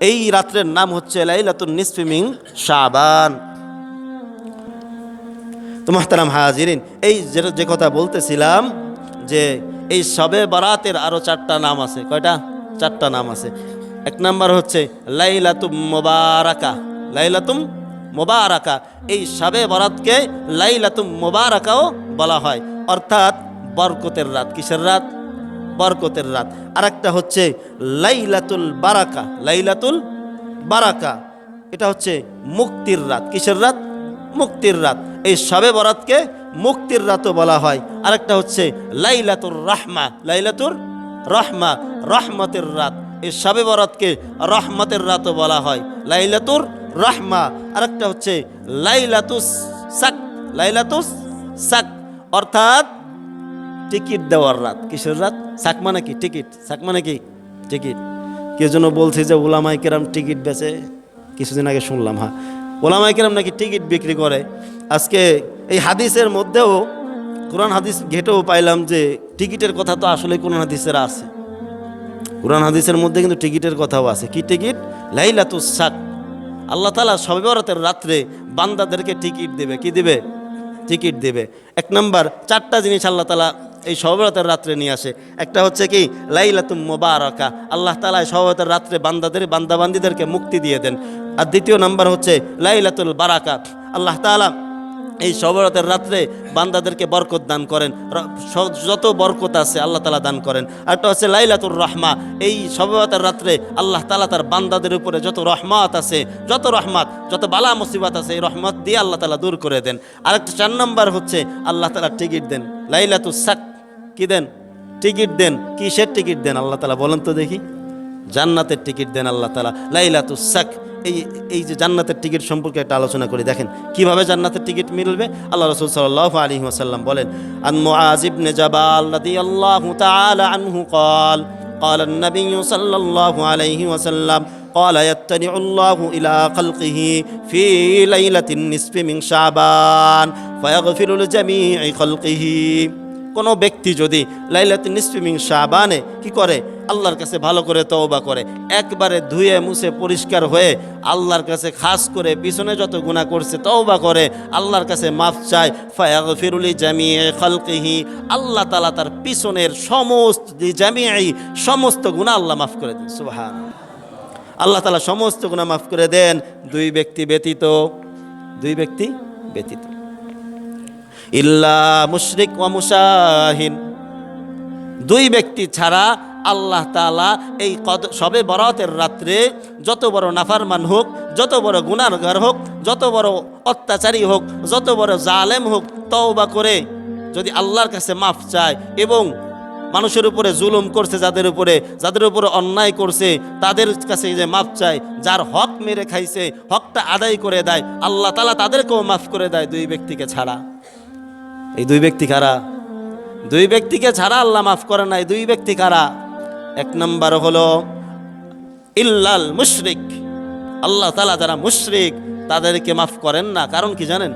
এই রাত্রের নাম হচ্ছে লাইলাতুন নিসফিমিং শাবান। তো মোহতারাম হাজিরিন, এই যে যে কথা বলতেছিলাম যে এই সবে বারাতের আরও চারটা নাম আছে। কয়টা? চারটা নাম আছে। এক নাম্বার হচ্ছে লাইলাতুম মোবারাকা। লাইলাতুম মোবারাকা। এই সবে বরাতকে লাইলাতুম মোবারাকাও বলা হয়। অর্থাৎ বরকতের রাত। কিসের রাত? বরকতের রাত। আর একটা হচ্ছে লাইলাতুল বারাকা। লাইলাতুল বারাকা। এটা হচ্ছে মুক্তির রাত। কিসের রাত? মুক্তির রাত। এই সবে বরাতকে মুক্তির রাতও বলা হয়। আরেকটা হচ্ছে লাইলাতুর রাহমা। লাইলাতুর রহমা। রহমতের রাত। এই সবে বরাতকে রহমতের রাতও বলা হয়। লাইলাতুর রহমা। আরেকটা হচ্ছে লাইলাতুস সাক। লাইলাতুস সাক। অর্থাৎ টিকিট দেওয়ার রাত। কিসের রাত? সাক মানে কি? টিকিট। সাক মানে কি? টিকিট। কেউ যেন বলছে যে ওলামাই কেরাম টিকিট বেচে, কিছুদিন আগে শুনলাম হ্যাঁ। ওলামাই কেরাম নাকি টিকিট বিক্রি করে। আজকে এই হাদিসের মধ্যেও, কোরআন হাদিস ঘেটেও পাইলাম যে টিকিটের কথা তো আসলে কোরআন হাদিসের আছে। কোরআন হাদিসের মধ্যে কিন্তু টিকিটের কথাও আছে। কি টিকিট? লাইলাতুস সাক আল্লাহ তালা সবে বরাতের রাত্রে বান্দাদেরকে টিকিট দেবে। কি দেবে? টিকিট দেবে। এক নাম্বার, চারটা জিনিস আল্লাহ তালা এই সবরাতের রাত্রে নিয়ে আসে। একটা হচ্ছে কি, লাইলাতুম মোবারকা। আল্লাহ তালা এই সবরাতের রাত্রে বান্দাদের, বান্দাবান্দিদেরকে মুক্তি দিয়ে দেন। আর দ্বিতীয় নাম্বার হচ্ছে, লাইলাতুল বারাকা। আল্লাহ তালা এই সবরাতের রাত্রে বান্দাদেরকে বরকত দান করেন। যত বরকত আছে আল্লাহ তালা দান করেন। আরটা হচ্ছে, লাইলাতুর রহমা। এই সবরাতের রাত্রে আল্লাহ তালা তার বান্দাদের উপরে যত রহমত আছে, যত রহমত, যত বালা মুসিবত আছে, এই রহমত দিয়ে আল্লাহ তালা দূর করে দেন। আরেকটা চার নম্বর হচ্ছে, আল্লাহ তালা টিকিট দেন। লাইলাতুস সাক। কি দেন টিকিট দেন কিসের টিকিট দেন আল্লাহ তালা বলেন তো দেখি জান্নাতের টিকিট দেন আল্লাহ তালা লাইলাতুস সাক এই এই যে জান্নাতের টিকিট সম্পর্কে একটা আলোচনা করি দেখেন কিভাবে জান্নাতের টিকিট মিলবে আল্লাহ রসুল সাল্লাহ আলী ওয়াসাল্লাম বলেন আন মুআজ ইবনে জাবাল রাদিয়াল্লাহু তাআলা আনহু قال قال النبي صلى الله عليه وسلم قال يتنع الله إلى خلقه في ليلة النصف من شعبان فيغفر لجميع خلقه কোনো ব্যক্তি যদি লাইলাতুন নিসফি মিন শাবানে কি করে? আল্লাহর কাছে ভালো করে তওবা করে। একবারে ধুয়ে মুছে পরিষ্কার হয়ে আল্লাহর কাছে খাস করে পিছনে যত গুনাহ করছে তওবা করে, আল্লাহর কাছে মাফ চায়। ফায়াগফিরুলি জামিয়ে খালকিহি। আল্লাহ তালা তার পিছনের সমস্ত জামিয়াই সমস্ত গুনাহ আল্লাহ মাফ করে দেন। সুবহান আল্লাহ তালা সমস্ত গুনাহ মাফ করে দেন। দুই ব্যক্তি ব্যতীত, দুই ব্যক্তি ব্যতীত। ইল্লা মুশরিক ওয়া মুশাহিন দুই ব্যক্তি ছাড়া আল্লাহ তালা এই কদ, সবে বরাতের রাত্রে যত বড় নাফারমান হোক, যত বড় গুনারগার হোক, যত বড় অত্যাচারী হোক, যত বড় জালেম হোক, তওবা করে যদি আল্লাহর কাছে মাফ চায় এবং মানুষের উপরে জুলুম করছে, যাদের উপরে যাদের উপরে অন্যায় করছে, তাদের কাছে যে মাফ চায়, যার হক মেরে খাইছে, হকটা আদায় করে দেয়, আল্লাহ তালা তাদেরকেও মাফ করে দেয় দুই ব্যক্তিকে ছাড়া। এই দুই ব্যক্তি কারা? দুই ব্যক্তিকে ছাড়া আল্লাহ মাফ করে না এই দুই ব্যক্তি কারা? এক নম্বর হলো, ইল্লাল মুশরিক। আল্লাহ তালা যারা মুশরিক, তাদেরকে মাফ করেন না। কারণ কি জানেন?